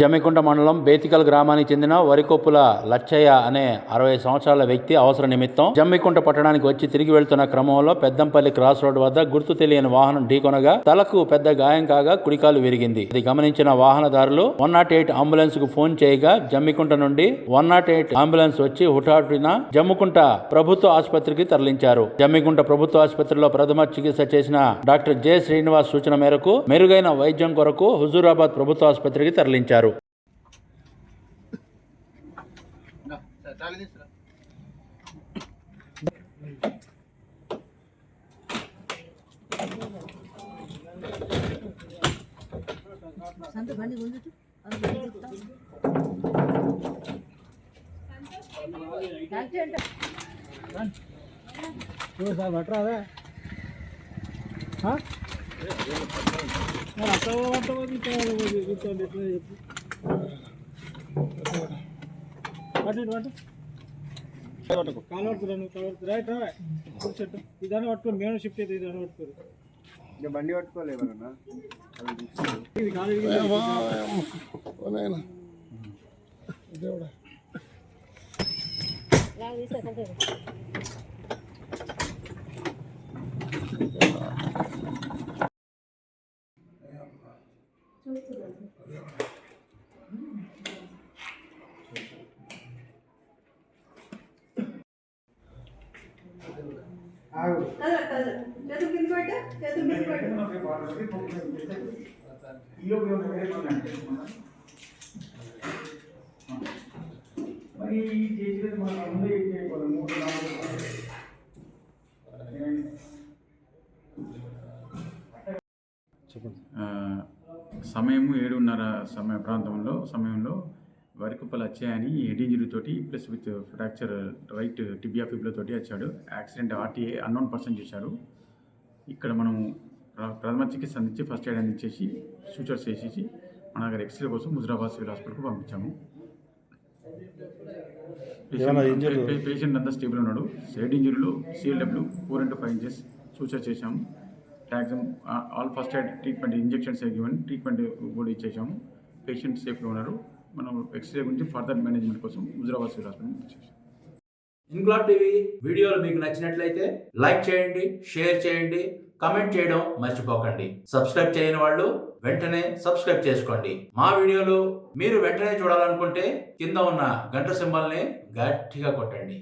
జమ్మికుంట మండలం బేతికల్ గ్రామానికి చెందిన వరికొప్పుల లచ్చయ్య అనే అరవై సంవత్సరాల వ్యక్తి అవసర నిమిత్తం జమ్మికుంట పట్టణానికి వచ్చి తిరిగి వెళ్తున్న క్రమంలో పెద్దంపల్లి క్రాస్ రోడ్ వద్ద గుర్తు తెలియని వాహనం ఢీకొనగా తలకు పెద్ద గాయం కాగా కుడికాలు విరిగింది. ఇది గమనించిన వాహనదారులు వన్ నాట్ ఎయిట్ అంబులెన్స్కు ఫోన్ చేయగా జమ్మికుంట నుండి వన్ నాట్ ఎయిట్ అంబులెన్స్ వచ్చి హుటాహుటిన జమ్మికుంట ప్రభుత్వ ఆసుపత్రికి తరలించారు. జమ్మికుంట ప్రభుత్వ ఆసుపత్రిలో ప్రథమ చికిత్స చేసిన డాక్టర్ జె శ్రీనివాస్ సూచన మేరకు మెరుగైన వైద్యం కొరకు హుజూరాబాద్ ప్రభుత్వ ఆసుపత్రికి తరలించారు. సంత బండి గుంజుతూ అది బండి గుంజుతా. డాక్టర్ అంటే సార్ పట్టరాదే అక్కడ కూర్చోండి ఎట్లా చెప్పు. పట్టు ఇటు పట్టు కాలు పడుతురా నువ్వు కాలు పడుతురా రైట్ ఇదాన్ని పట్టుకోరు మేము షిఫ్ట్ అయితే ఇదాన్ని పట్టుకోరు ఇంకా బండి మరి ఈ చేసేది మనం అందరూ ఏం చేయకూడదు? మూడు నాలుగు చెప్పండి సమయము ఏడున్నర సమయ ప్రాంతంలో సమయంలో వరికుప్పలు వచ్చాయని హెడ్ ఇంజరీ తోటి plus with fracture right tibia fibula తోటి వచ్చాడు. యాక్సిడెంట్ ఆర్టీఏ అన్నోన్ పర్సన్ చేశాడు ఇక్కడ మనం ప్ర- ప్రథమ చికిత్స అందించి ఫస్ట్ ఎయిడ్ అందించేసి సూచర్స్ చేసేసి మన దగ్గర ఎక్స్రే కోసం ముజరాబాద్ సివిల్ హాస్పిటల్కి పంపించాము. పేషెంట్ అంతా స్టేబుల్ ఉన్నాడు. Head ఇంజరీలో CLW four into five inches suture చేశాము. Maximum all first aid treatment injections given treatment కూడా ఇచ్చేసాము పేషెంట్ సేఫ్గా ఉన్నారు. మనం ఎక్స్రే గురించి ఫర్దర్ మేనేజ్మెంట్ కోసం Huzurabad civil hospital Inquilab TV వీడియోలు మీకు నచ్చినట్లయితే లైక్ చేయండి షేర్ చేయండి కమెంట్ చేయడం మర్చిపోకండి. సబ్స్క్రైబ్ చేయని వాళ్ళు వెంటనే సబ్స్క్రైబ్ చేసుకోండి. మా వీడియోలు మీరు వెంటనే చూడాలనుకుంటే కింద ఉన్న గంట సింబల్ని గట్టిగా కొట్టండి.